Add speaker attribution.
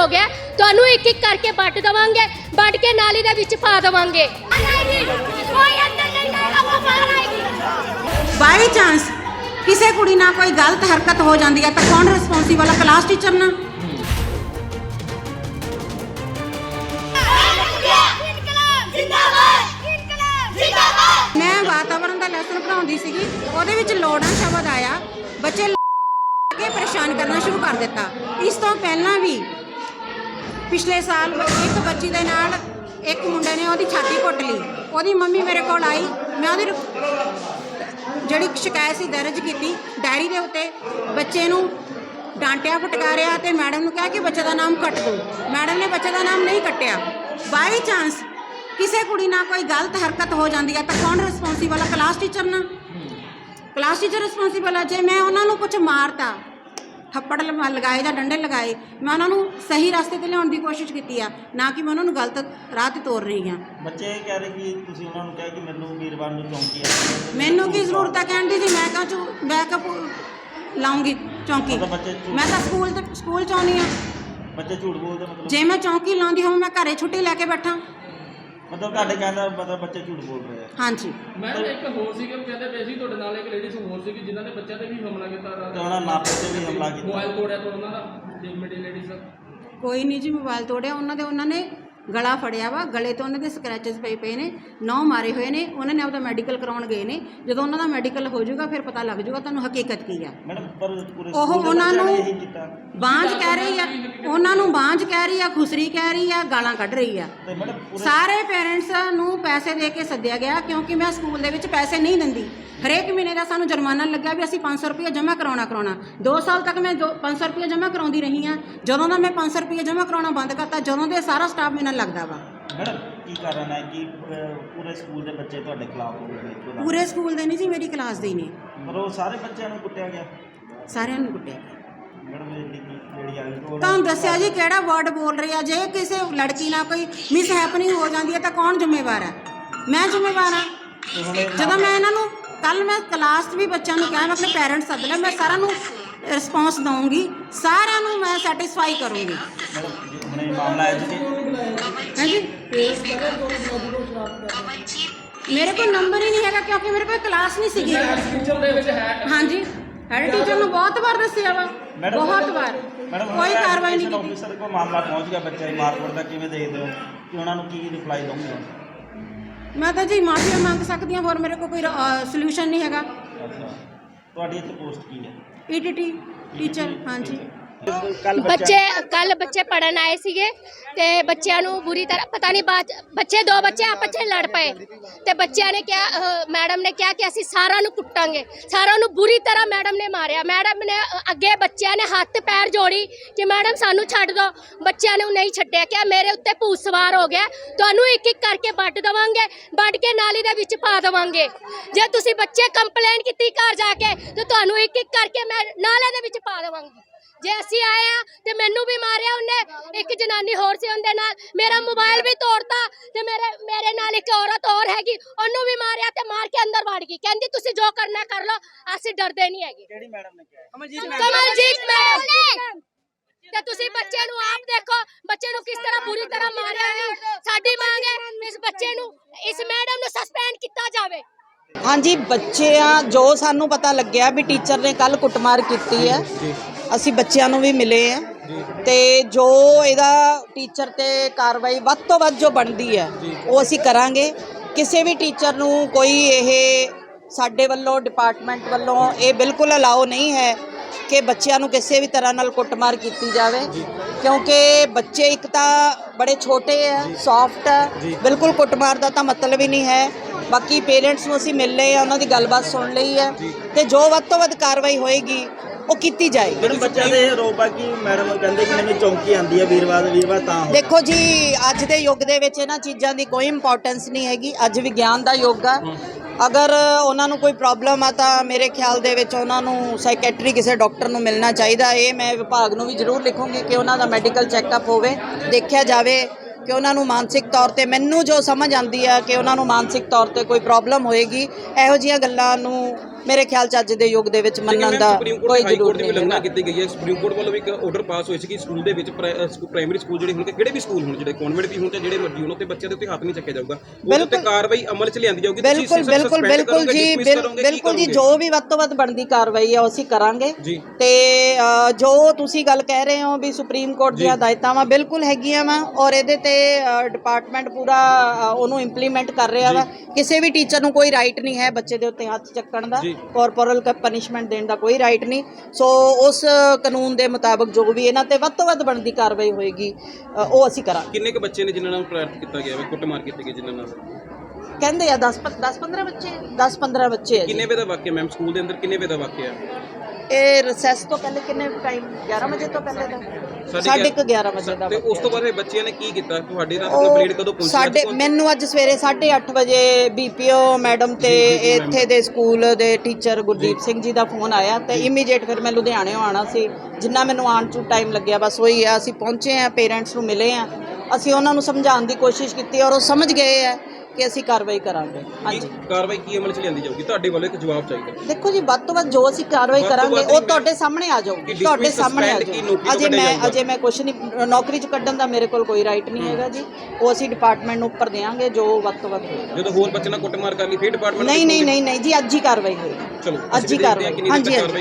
Speaker 1: ਹੋ ਗਿਆ। ਤੁਹਾਨੂੰ ਇੱਕ ਇੱਕ ਕਰਕੇ ਵੱਢ ਦਵਾਂਗੇ। ਵੱਢ ਕੇ ਨਾਲੀ ਦੇ ਵਿੱਚ ਪਾ ਦਵਾਂਗੇ।
Speaker 2: ਬਾਈ ਚਾਂਸ ਕਿਸੇ ਕੁੜੀ ਨਾਲ ਕੋਈ ਗਲਤ ਹਰਕਤ ਹੋ ਜਾਂਦੀ ਹੈ ਤਾਂ ਕੌਣ ਰਿਸਪੌਂਸੀਬਲ ਹੈ? ਕਲਾਸ ਟੀਚਰ ਨਾ ਮੈਂ ਵਾਤਾਵਰਣ ਦਾ ਲੈਸਨ ਪੜਾਉਂਦੀ ਸੀਗੀ। ਉਹਦੇ ਵਿੱਚ ਲੋੜਾਂ ਸ਼ਬਦ ਆਇਆ। ਬੱਚੇ ਕੇ ਪਰੇਸ਼ਾਨ ਕਰਨਾ ਸ਼ੁਰੂ ਕਰ ਦਿੱਤਾ। ਇਸ ਤੋਂ ਪਹਿਲਾਂ ਵੀ ਪਿਛਲੇ ਸਾਲ ਇੱਕ ਬੱਚੀ ਦੇ ਨਾਲ ਇੱਕ ਮੁੰਡੇ ਨੇ ਉਹਦੀ ਛਾਤੀ ਘੁੱਟ ਲਈ। ਉਹਦੀ ਮੰਮੀ ਮੇਰੇ ਕੋਲ ਆਈ। ਮੈਂ ਉਹਦੀ ਜਿਹੜੀ ਸ਼ਿਕਾਇਤ ਸੀ ਦਰਜ ਕੀਤੀ, ਡਾਇਰੀ ਦੇ ਉੱਤੇ ਬੱਚੇ ਨੂੰ ਡਾਂਟਿਆ, ਫਟਕਾਰਿਆ ਤੇ ਮੈਡਮ ਨੂੰ ਕਿਹਾ ਕਿ ਬੱਚੇ ਦਾ ਨਾਮ ਕੱਟ ਦਿਓ। ਮੈਡਮ ਨੇ ਬੱਚੇ ਦਾ ਨਾਮ ਨਹੀਂ ਕੱਟਿਆ। ਬਾਈ ਚਾਂਸ ਕਿਸੇ ਕੁੜੀ ਨਾਲ ਕੋਈ ਗਲਤ ਹਰਕਤ ਹੋ ਜਾਂਦੀ ਹੈ ਤਾਂ ਕੌਣ ਰਿਸਪੌਂਸੀਬਲ ਹੈ ਕਲਾਸ ਟੀਚਰ ਨਾ ਕਲਾਸ ਟੀਚਰ ਰਿਸਪੌਂਸੀਬਲ ਹੈ ਜੇ ਮੈਂ ਉਹਨਾਂ ਨੂੰ ਕੁਝ ਮਾਰਤਾ ਥੱਪੜ ਲਗਾਏ ਜਾਂ ਡੰਡੇ ਲਗਾਏ ਮੈਂ ਉਹਨਾਂ ਨੂੰ ਸਹੀ ਰਸਤੇ ਤੇ ਲਿਆਉਣ ਦੀ ਕੋਸ਼ਿਸ਼ ਕੀਤੀ ਆ ਨਾ ਕਿ ਮੈਂ ਉਹਨਾਂ ਨੂੰ ਗਲਤ ਰਾਹ ਤੇ ਤੋਰ ਰਹੀ ਹਾਂ।
Speaker 3: ਬੱਚੇ ਇਹ ਕਹਿ ਰਹੇ ਕਿ ਤੁਸੀਂ ਉਹਨਾਂ ਨੂੰ ਕਿਹਾ ਕਿ ਮੈਨੂੰ ਵੀਰਵਾਰ ਨੂੰ ਚੌਂਕੀ ਆ।
Speaker 2: ਮੈਨੂੰ ਕੀ ਜ਼ਰੂਰਤ ਹੈ ਕਹਿਣ ਦੀ ਜੀ? ਮੈਂ ਕਹਾਂ ਚੂ ਬੈਕਅਪ ਲਾਉਂਗੀ ਚੌਂਕੀ?
Speaker 3: ਮਤਲਬ ਬੱਚੇ ਝੂਠ-
Speaker 2: ਮੈਂ ਤਾਂ ਸਕੂਲ ਤੇ ਸਕੂਲ ਚ ਆਉਂਦੀ ਆ
Speaker 3: ਬੱਚੇ ਝੂਠ ਬੋਲਦੇ ਮਤਲਬ?
Speaker 2: ਜੇ ਮੈਂ ਚੌਂਕੀ ਲਾਉਂਦੀ ਹੋਵਾਂ ਮੈਂ ਘਰੇ ਛੁੱਟੀ ਲੈ ਕੇ ਬੈਠਾਂ।
Speaker 3: ਮਤਲਬ ਤੁਹਾਡੇ ਕਹਿੰਦਾ ਮਤਲਬ ਬੱਚੇ ਝੂਠ ਬੋਲ ਰਹੇ ਆ।
Speaker 2: ਹਾਂਜੀ।
Speaker 4: ਮੈਂ ਇੱਕ ਹੋਰ ਸੀਗੇ ਉਹ ਕਹਿੰਦੇ ਪਏ ਸੀ ਤੁਹਾਡੇ ਨਾਲ ਇੱਕ ਲੇਡੀਜ਼ ਹੋਰ ਸੀਗੀ ਜਿਨ੍ਹਾਂ ਨੇ ਬੱਚਿਆਂ ਤੇ ਵੀ ਹਮਲਾ ਕੀਤਾ
Speaker 3: ਤੇ ਉਹਨਾਂ ਮਾਪੇ ਤੇ ਵੀ ਹਮਲਾ ਕੀਤਾ।
Speaker 4: ਮੋਬਾਈਲ ਤੋੜਿਆ ਤੋਂ ਉਹਨਾਂ ਦਾ ਜਿਮੀਡੀ ਲੇਡੀਜ਼
Speaker 2: ਕੋਈ ਨਹੀਂ ਜੀ ਮੋਬਾਈਲ ਤੋੜਿਆ ਉਹਨਾਂ ਦੇ ਉਹਨਾਂ ਨੇ ਗਲਾ ਫੜਿਆ ਵਾ ਗਲੇ ਤੋਂ ਉਹਨਾਂ ਦੇ ਸਕ੍ਰੈਚਸ ਪਏ ਪਏ ਨੇ ਨੌ ਮਾਰੇ ਹੋਏ ਨੇ ਉਹਨਾਂ ਨੇ ਆਪਦਾ ਮੈਡੀਕਲ ਕਰਾਉਣ ਗਏ ਨੇ। ਜਦੋਂ ਉਹਨਾਂ ਦਾ ਮੈਡੀਕਲ ਹੋ ਜਾਊਗਾ ਫਿਰ ਪਤਾ ਲੱਗ ਜਾਊਗਾ ਤੁਹਾਨੂੰ ਹਕੀਕਤ ਕੀ ਆ।
Speaker 3: ਮੈਡਮ ਪਰ ਪੂਰੇ
Speaker 2: ਉਹ ਉਹਨਾਂ
Speaker 3: ਨੇ
Speaker 2: ਬਾਂਝ ਕਹਿ ਰਹੀ ਆ ਉਹਨਾਂ ਨੂੰ ਬਾਂਝ ਕਹਿ ਰਹੀ ਆ ਖੁਸਰੀ ਕਹਿ ਰਹੀ ਆ ਗਾਲਾਂ ਕੱਢ ਰਹੀ ਆ। ਸਾਰੇ ਪੇਰੈਂਟਸ ਨੂੰ ਪੈਸੇ ਦੇ ਕੇ ਸੱਦਿਆ ਗਿਆ ਕਿਉਂਕਿ ਮੈਂ ਸਕੂਲ ਦੇ ਵਿੱਚ ਪੈਸੇ ਨਹੀਂ ਦਿੰਦੀ। ਹਰੇਕ ਮਹੀਨੇ ਦਾ ਸਾਨੂੰ ਜੁਰਮਾਨਾ ਲੱਗਿਆ ਵੀ ਅਸੀਂ 500 ਰੁਪਏ ਜਮ੍ਹਾਂ ਕਰਾਉਣਾ ਕਰਾਉਣਾ। 2 ਸਾਲ ਤੱਕ ਮੈਂ ਦੋ- 500 ਰੁਪਏ ਜਮ੍ਹਾਂ ਕਰਾਉਂਦੀ ਰਹੀ ਆ। ਜਦੋਂ ਦਾ ਮੈਂ 500 ਰੁਪਏ ਜਮ੍ਹਾਂ ਕਰਾਉਣਾ ਬੰਦ ਕਰਤਾ ਜਦੋਂ ਦੇ ਸਾਰਾ ਸਟਾਫ ਮੇਰੇ ਨਾਲ ਲੱਗਦਾ ਵਾ।
Speaker 3: ਮੈਡਮ ਕੀ ਕਾਰਨ ਹੈ ਕਿ ਅਹ, ਪੂਰੇ ਸਕੂਲ ਦੇ ਬੱਚੇ ਤੁਹਾਡੇ ਖਿਲਾਫ ਹੋ ਗਏ ਇੱਕੋ ਦਮ?
Speaker 2: ਪੂਰੇ ਸਕੂਲ ਦੇ ਨਹੀਂ ਜੀ ਮੇਰੀ ਕਲਾਸ ਦੇ ਹੀ ਨੇ।
Speaker 3: ਪਰ ਉਹ ਸਾਰੇ ਬੱਚਿਆਂ ਨੂੰ ਕੁੱਟਿਆ ਗਿਆ?
Speaker 2: ਸਾਰਿਆਂ ਨੂੰ ਕੁੱਟਿਆ
Speaker 3: ਮੈਡਮ ਇਹ ਜਿਹੜੀ ਜਿਹੜੀ ਆਈ ਉਹ
Speaker 2: ਤੁਹਾਨੂੰ ਦੱਸਿਆ ਜੀ ਕਿਹੜਾ ਵਰਡ ਬੋਲ ਰਹੀ ਆ? ਜੇ ਕਿਸੇ ਲੜਕੀ ਨਾਲ ਕੋਈ ਮਿਸ ਹੈਪਨਿੰਗ ਹੋ ਜਾਂਦੀ ਹੈ ਤਾਂ ਕੌਣ ਜ਼ਿੰਮੇਵਾਰ ਹੈ? ਮੈਂ ਜ਼ਿੰਮੇਵਾਰ ਹਾਂ।
Speaker 3: ਤੇ ਹੁਣ ਇਹ
Speaker 2: ਜਦੋਂ ਮੈਂ ਇਹਨਾਂ ਨੂੰ ਕੱਲ ਮੈਂ ਕਲਾਸ 'ਚ ਵੀ ਬੱਚਿਆਂ ਨੂੰ ਕਿਹਾ ਮੈਂ ਆਪਣੇ ਪੈਰੈਂਟਸ ਸੱਦ ਲਿਆ ਮੈਂ ਸਾਰਿਆਂ ਨੂੰ ਰਿਸਪੌਂਸ ਦਵਾਂਗੀ ਸਾਰਿਆਂ ਨੂੰ ਮੈਂ ਸੈਟੀਸਫਾਈ ਕਰੂੰਗੀ।
Speaker 3: ਮੈਡਮ ਜੀ, ਹੁਣ ਇਹ ਮਾਮਲਾ ਹੈ ਜੀ
Speaker 2: ਹਾਂਜੀ। ਮੇਰੇ ਕੋਲ ਨੰਬਰ ਹੀ ਨਹੀਂ ਹੈਗਾ ਕਿਉਂਕਿ ਮੇਰੇ ਕੋਲ ਕਲਾਸ ਨਹੀਂ ਸੀਗੀ।
Speaker 4: ਟੀਚਰ ਦੇ ਵਿੱਚ ਹੈ
Speaker 2: ਹਾਂਜੀ। ਹੈਡ ਟੀਚਰ ਨੂੰ ਬਹੁਤ ਵਾਰ ਦੱਸਿਆ ਵਾ।
Speaker 3: ਮੈਡਮ
Speaker 2: ਬਹੁਤ ਵਾਰ।
Speaker 3: ਮੈਡਮ
Speaker 2: ਕੋਈ ਕਾਰਵਾਈ ਨਹੀਂ ਕੀਤੀ।
Speaker 3: ਆਫੀਸਰ ਕੋਲ ਮਾਮਲਾ ਪਹੁੰਚ ਗਿਆ ਬੱਚੇ ਦੀ ਮਾਰਕੁੱਟ ਦਾ ਕਿਵੇਂ ਦੇਖਦੇ ਹੋ? ਕਿ ਉਹਨਾਂ ਨੂੰ ਕੀ ਰਿਪਲਾਈ ਦੋਗੇ
Speaker 2: ਮੈਂ ਤਾਂ ਜੀ ਮਾਫੀਆ ਮੰਗ ਸਕਦੀ ਹਾਂ ਹੋਰ ਮੇਰੇ ਕੋਲ ਕੋਈ ਸੋਲੂਸ਼ਨ ਨਹੀਂ ਹੈਗਾ।
Speaker 3: ਅੱਛਾ। ਤੁਹਾਡੀ ਇੱਥੇ ਪੋਸਟ ਕੀ ਹੈ?
Speaker 2: ਈਟੀਟੀ ਟੀਚਰ ਹਾਂਜੀ।
Speaker 3: ਕੱਲ
Speaker 1: ਬੱਚੇ ਕੱਲ ਬੱਚੇ ਪੜਨ ਆਏ ਸੀਗੇ ਤੇ ਬੱਚਿਆਂ ਨੂੰ ਬੁਰੀ ਤਰ੍ਹਾਂ ਪਤਾ ਨਹੀਂ ਬਾਅਦ ਬੱਚੇ, ਦੋ ਬੱਚੇ ਆਪਸ 'ਚ ਲੜ ਪਏ ਤੇ ਬੱਚਿਆਂ ਨੇ ਕਿਹਾ ਮੈਡਮ ਨੇ ਕਿਹਾ ਕਿ ਅਸੀਂ ਸਾਰਿਆਂ ਨੂੰ ਕੁੱਟਾਂਗੇ। ਸਾਰਿਆਂ ਨੂੰ ਬੁਰੀ ਤਰ੍ਹਾਂ ਮੈਡਮ ਨੇ ਮਾਰਿਆ। ਮੈਡਮ ਨੇ ਅੱਗੇ ਬੱਚਿਆਂ ਨੇ ਹੱਥ ਪੈਰ ਜੋੜੀ ਕਿ ਮੈਡਮ ਸਾਨੂੰ ਛੱਡ ਦਿਓ ਬੱਚਿਆਂ ਨੂੰ ਨਹੀਂ ਛੱਡਿਆ ਕਿ ਮੇਰੇ ਉੱਤੇ ਭੂਤ ਸਵਾਰ ਹੋ ਗਿਆ। ਤੁਹਾਨੂੰ ਇੱਕ ਇੱਕ ਕਰਕੇ ਵੱਢ ਦਵਾਂਗੇ, ਵੱਢ ਕੇ ਨਾਲੀ ਦੇ ਵਿੱਚ ਪਾ ਦਵਾਂਗੇ। ਜੇ ਤੁਸੀਂ ਬੱਚੇ ਕੰਪਲੇਂਟ ਕੀਤੀ ਘਰ ਜਾ ਕੇ, ਤੇ ਤੁਹਾਨੂੰ ਇੱਕ ਇੱਕ ਕਰਕੇ ਮੈਂ ਨਾਲੇ ਦੇ ਵਿੱਚ ਪਾ ਦਵਾਂਗੀ। ਜੇ ਅਸੀਂ ਆਏ ਆ ਤੇ ਮੈਨੂੰ ਵੀ ਮਾਰਿਆ ਉਹਨੇ ਇੱਕ ਜਨਾਨੀ ਹੋਰ ਸੀ ਉਹਦੇ ਨਾਲ ਮੇਰਾ ਮੋਬਾਈਲ ਵੀ ਤੋੜਤਾ ਤੇ ਮੇਰੇ ਮੇਰੇ ਨਾਲ ਇੱਕ ਔਰਤ ਹੋਰ ਹੈਗੀ ਉਹਨੂੰ ਵੀ ਮਾਰਿਆ ਤੇ ਮਾਰ ਕੇ ਅੰਦਰ ਵੜ ਗਈ। ਕਹਿੰਦੀ ਤੁਸੀਂ ਜੋ ਕਰਨਾ ਕਰ ਲਓ ਅਸੀਂ ਡਰਦੇ ਨਹੀਂ ਹੈਗੇ।
Speaker 3: ਕਿਹੜੀ ਮੈਡਮ ਨੇ ਕਿਹਾ?
Speaker 1: ਕਮਲਜੀਤ ਮੈਡਮ। ਨੇ ਤੇ ਤੁਸੀਂ ਬੱਚੇ ਨੂੰ ਆਪ ਦੇਖੋ ਬੱਚੇ ਨੂੰ ਕਿਸ ਤਰ੍ਹਾਂ ਬੁਰੀ ਤਰ੍ਹਾਂ ਮਾਰਿਆ ਹੈ। ਸਾਡੀ ਮੰਗ ਹੈ ਇਸ ਬੱਚੇ ਨੂੰ ਇਸ ਮੈਡਮ ਨੂੰ ਸਸਪੈਂਡ ਕੀਤਾ ਜਾਵੇ।
Speaker 5: ਹਾਂਜੀ ਬੱਚਿਆਂ ਜੋ ਸਾਨੂੰ ਪਤਾ ਲੱਗਿਆ ਵੀ ਟੀਚਰ ਨੇ ਕੱਲ ਕੁੱਟਮਾਰ ਕੀਤੀ ਹੈ ਅਸੀਂ ਬੱਚਿਆਂ ਨੂੰ ਵੀ ਮਿਲੇ ਆ ਤੇ ਜੋ ਇਹਦਾ ਟੀਚਰ ਤੇ ਕਾਰਵਾਈ ਵੱਧ ਤੋਂ ਵੱਧ ਜੋ ਬਣਦੀ ਹੈ ਉਹ ਅਸੀਂ ਕਰਾਂਗੇ। ਕਿਸੇ ਵੀ ਟੀਚਰ ਨੂੰ ਕੋਈ ਇਹ ਸਾਡੇ ਵੱਲੋਂ ਡਿਪਾਰਟਮੈਂਟ ਵੱਲੋਂ ਇਹ ਬਿਲਕੁਲ ਅਲਾਓ ਨਹੀਂ ਹੈ ਕਿ ਬੱਚਿਆਂ ਨੂੰ ਕਿਸੇ ਵੀ ਤਰ੍ਹਾਂ ਨਾਲ ਕੁੱਟਮਾਰ ਕੀਤੀ ਜਾਵੇ ਕਿਉਂਕਿ ਬੱਚੇ ਇੱਕ ਤਾਂ ਬੜੇ ਛੋਟੇ ਆ ਸੌਫਟ ਆ ਬਿਲਕੁਲ ਕੁੱਟਮਾਰ ਦਾ ਤਾਂ ਮਤਲਬ ਹੀ ਨਹੀਂ ਹੈ। ਬਾਕੀ ਪੇਰੈਂਟਸ ਨੂੰ ਅਸੀਂ ਮਿਲ ਲਏ ਆ ਉਹਨਾਂ ਦੀ ਗੱਲਬਾਤ ਸੁਣ ਲਈ ਹੈ ਤੇ ਜੋ ਵੱਧ ਤੋਂ ਵੱਧ ਕਾਰਵਾਈ ਹੋਏਗੀ ਉਹ ਕੀਤੀ ਜਾਏਗੀ।
Speaker 3: ਮੈਡਮ ਬੱਚਿਆਂ ਦੇ ਆ ਕਿ ਮੈਡਮ ਕਹਿੰਦੇ ਕਿ ਮੈਨੂੰ ਚੌਂਕੀ ਆਂਦੀ ਹੈ ਵੀਰਵਾਰ ਵੀਰਵਾਰ ਤਾਂ
Speaker 5: ਦੇਖੋ ਜੀ ਅੱਜ ਦੇ ਯੁੱਗ ਦੇ ਵਿੱਚ ਇਹਨਾਂ ਚੀਜ਼ਾਂ ਦੀ ਕੋਈ ਇੰਪੋਰਟੈਂਸ ਨਹੀਂ ਹੈਗੀ ਅੱਜ ਵਿਗਿਆਨ ਦਾ ਯੁੱਗ ਆ। ਅਗਰ ਉਹਨਾਂ ਨੂੰ ਕੋਈ ਪ੍ਰੋਬਲਮ ਆ ਤਾਂ ਮੇਰੇ ਖਿਆਲ ਦੇ ਵਿੱਚ ਉਹਨਾਂ ਨੂੰ ਸਾਈਕੈਟਰੀ ਕਿਸੇ ਡਾਕਟਰ ਨੂੰ ਮਿਲਣਾ ਚਾਹੀਦਾ। ਇਹ ਮੈਂ ਵਿਭਾਗ ਨੂੰ ਵੀ ਜ਼ਰੂਰ ਲਿਖੂੰਗੀ ਕਿ ਉਹਨਾਂ ਦਾ ਮੈਡੀਕਲ ਚੈੱਕਅਪ ਹੋਵੇ ਦੇਖਿਆ ਜਾਵੇ। ਕਿ ਉਹਨਾਂ ਨੂੰ ਮਾਨਸਿਕ ਤੌਰ ਤੇ ਮੈਨੂੰ ਜੋ ਸਮਝ ਆਂਦੀ ਆ ਕਿ ਉਹਨਾਂ ਨੂੰ ਮਾਨਸਿਕ ਤੌਰ ਤੇ ਕੋਈ ਪ੍ਰੋਬਲਮ ਹੋਏਗੀ, ਇਹੋ ਜਿਹੀਆਂ ਗੱਲਾਂ ਨੂੰ ਮੇਰੇ ਖਿਆਲ ਚ ਅੱਜ ਦੇ ਯੁੱਗ ਦੇ ਵਿੱਚ ਮੰਨਣ ਦਾ ਕੋਈ ਜ਼ਰੂਰ ਨਹੀਂ
Speaker 6: ਲੰਘਣਾ ਕੀਤੀ ਗਈ ਹੈ। ਸੁਪਰੀਮ ਕੋਰਟ ਵੱਲੋਂ ਵੀ ਇੱਕ ਆਰਡਰ ਪਾਸ ਹੋਇਆ ਸੀ ਕਿ ਸਕੂਲ ਦੇ ਵਿੱਚ ਪ੍ਰਾਇਮਰੀ ਸਕੂਲ ਜਿਹੜੇ ਹੋਣਗੇ ਕਿਹੜੇ ਵੀ ਸਕੂਲ ਹੋਣ ਜਿਹੜੇ ਕਨਵੈਂਟ ਵੀ ਹੋਣ ਤੇ ਜਿਹੜੇ ਮਰਜ਼ੀ ਹੋਣ ਉੱਤੇ ਬੱਚਿਆਂ ਦੇ ਉੱਤੇ ਹੱਥ ਨਹੀਂ ਚੱਕਿਆ ਜਾਊਗਾ। ਉੱਤੇ
Speaker 5: ਬਿਲਕੁਲ।
Speaker 6: ਕਾਰਵਾਈ ਅਮਲ 'ਚ ਲਿਆਂਦੀ ਜਾਊਗੀ
Speaker 5: ਬਿਲਕੁਲ ਬਿਲਕੁਲ ਬਿਲਕੁਲ ਜੀ ਬਿਲ- ਬਿਲਕੁਲ ਜੀ ਜੋ ਵੀ ਵੱਧ ਤੋਂ ਵੱਧ ਬਣਦੀ ਕਾਰਵਾਈ ਹੈ ਉਹ ਅਸੀਂ ਕਰਾਂਗੇ। ਤੇ ਜੋ ਤੁਸੀਂ ਗੱਲ ਕਹਿ ਰਹੇ ਹੋ ਵੀ ਸੁਪਰੀਮ ਕੋਰਟ ਦੀਆਂ ਹਦਾਇਤਾਂ ਵਾ ਬਿਲਕੁਲ ਹੈਗੀਆਂ ਵਾ ਔਰ ਇਹਦੇ ਤੇ ਡਿਪਾਰਟਮੈਂਟ ਪੂਰਾ ਉਹਨੂੰ ਇੰਪਲੀਮੈਂਟ ਕਰ ਰਿਹਾ ਵਾ। ਕਿਸੇ ਵੀ ਟੀਚਰ ਨੂੰ ਕੋਈ ਰਾਈਟ ਨਹੀਂ ਹੈ ਬੱਚੇ ਦੇ ਉੱਤੇ ਹੱਥ ਚੱਕਣ ਦਾ।
Speaker 6: ਜੀ।
Speaker 5: ਕਾਰਪੋਰਲ ਪਨਿਸ਼ਮੈਂਟ ਦੇਣ ਦਾ ਕੋਈ ਰਾਈਟ ਨਹੀਂ। ਸੋ ਉਸ ਕਾਨੂੰਨ ਦੇ ਮੁਤਾਬਕ ਜੋ ਵੀ ਇਹਨਾਂ ਤੇ ਵੱਧ ਤੋਂ ਵੱਧ ਬਣਦੀ ਕਾਰਵਾਈ ਹੋਏਗੀ ਅ, ਉਹ ਅਸੀਂ ਕਰਾਂਗੇ।
Speaker 6: ਕਿੰਨੇ ਕੁ ਬੱਚੇ ਨੇ ਜਿਨ੍ਹਾਂ ਨਾਲ ਪ੍ਰੈਰ ਕੀਤਾ ਗਿਆ ਹੈ? ਕੁੱਟਮਾਰ ਕੀਤੀ ਗਈ ਜਿਨ੍ਹਾਂ ਨਾਲ?
Speaker 5: ਕਹਿੰਦੇ ਆ 10 10 15 ਬੱਚੇ? 10 15 ਬੱਚੇ ਜੀ।
Speaker 6: ਕਿੰਨੇ ਵੇ ਦਾ ਵਾਕਿਆ ਮੈਮ? ਸਕੂਲ ਦੇ ਅੰਦਰ ਕਿੰਨੇ ਵੇ ਦਾ ਵਾਕਿਆ?
Speaker 5: ਇਹ ਰਿਸੈਸ ਤੋਂ ਪਹਿਲੇ ਕਿੰਨੇ ਟਾਈਮ 11 ਵਜੇ ਤੋਂ ਪਹਿਲੇ ਦਾ ਸਾਢੇ ਕੁ 11 ਵਜੇ ਦਾ
Speaker 6: ਤੇ ਉਸ ਤੋਂ ਬਾਅਦ ਇਹ ਬੱਚਿਆਂ ਨੇ ਕੀ ਕੀਤਾ? ਤੁਹਾਡੇ ਨਾਲ ਕੰਪਲੀਟ ਕਦੋਂ ਪਹੁੰਚੀ
Speaker 5: ਸਾਡੇ ਮੈਨੂੰ ਅੱਜ ਸਵੇਰੇ 8:30 ਵਜੇ ਬੀਪੀਓ ਮੈਡਮ ਤੇ ਇੱਥੇ ਦੇ ਸਕੂਲ ਦੇ ਟੀਚਰ ਗੁਰਦੀਪ ਸਿੰਘ ਜੀ ਦਾ ਫੋਨ ਆਇਆ ਤੇ ਇਮੀਡੀਏਟ ਫਿਰ ਮੈਂ ਲੁਧਿਆਣੇੋਂ ਆਣਾ ਸੀ। ਜਿੰਨਾ ਮੈਨੂੰ ਆਉਣ ਚ ਟਾਈਮ ਲੱਗਿਆ ਬਸ ਉਹੀ ਆ ਅਸੀਂ ਪਹੁੰਚੇ ਆ ਪੇਰੈਂਟਸ ਨੂੰ ਮਿਲੇ ਆ ਅਸੀਂ ਉਹਨਾਂ ਨੂੰ ਸਮਝਾਉਣ ਦੀ ਕੋਸ਼ਿਸ਼ ਕੀਤੀ ਔਰ ਉਹ ਸਮਝ ਗਏ ਆ ਕਿ ਅਸੀਂ ਕਾਰਵਾਈ ਕਰਾਂਗੇ। ਹਾਂਜੀ।
Speaker 6: ਕਾਰਵਾਈ ਕੀ ਅਮਲ 'ਚ ਲਿਆਂਦੀ ਜਾਊਗੀ? ਤੁਹਾਡੇ ਵੱਲੋਂ ਇੱਕ ਜਵਾਬ ਚਾਹੀਦਾ।
Speaker 5: ਦੇਖੋ ਜੀ ਵੱਧ ਤੋਂ ਵੱਧ ਜੋ ਅਸੀਂ ਕਾਰਵਾਈ
Speaker 6: ਵੱਧ ਤੋਂ
Speaker 5: ਕਰਾਂਗੇ
Speaker 6: ਵੱਧ
Speaker 5: ਉਹ ਤੁਹਾਡੇ ਸਾਹਮਣੇ ਆ ਜਾਊਗੀ
Speaker 6: dismiss,
Speaker 5: ਤੁਹਾਡੇ ਸਾਹਮਣੇ ਆ
Speaker 6: suspend ਕੀ ਨੌਕਰੀ ਤੋਂ
Speaker 5: ਅਜੇ
Speaker 6: ਕੱਢਿਆ
Speaker 5: ਮੈਂ
Speaker 6: ਜਾਊਗਾ।
Speaker 5: ਅਜੇ ਮੈਂ ਕੁਝ ਨਹੀਂ ਨੌਕਰੀ ਚ ਕੱਢਣ ਦਾ ਮੇਰੇ ਕੋਲ ਕੋਈ ਰਾਈਟ ਨਹੀਂ ਹੈਗਾ ਜੀ। ਉਹ ਅਸੀਂ ਡਿਪਾਰਟਮੈਂਟ ਨੂੰ ਉੱਪਰ ਦੇਵਾਂਗੇ ਜੋ ਵੱਧ ਤੋਂ ਵੱਧ ਹੋਏਗਾ।
Speaker 6: ਜਦੋਂ ਹੋਰ ਬੱਚੇ ਨਾਲ ਕੁੱਟਮਾਰ ਕਰ ਲਈ ਫਿਰ ਡਿਪਾਰਟਮੈਂਟ
Speaker 5: ਨਹੀਂ ਨਹੀਂ ਨਹੀਂ ਨਹੀਂ ਜੀ ਅੱਜ ਹੀ ਕਾਰਵਾਈ ਹੋਏਗੀ।
Speaker 6: ਚਲੋ
Speaker 5: ਅੱਜ ਹੀ ਕਾਰਵਾਈ ਹਾਂਜੀ ਹਾਂਜੀ।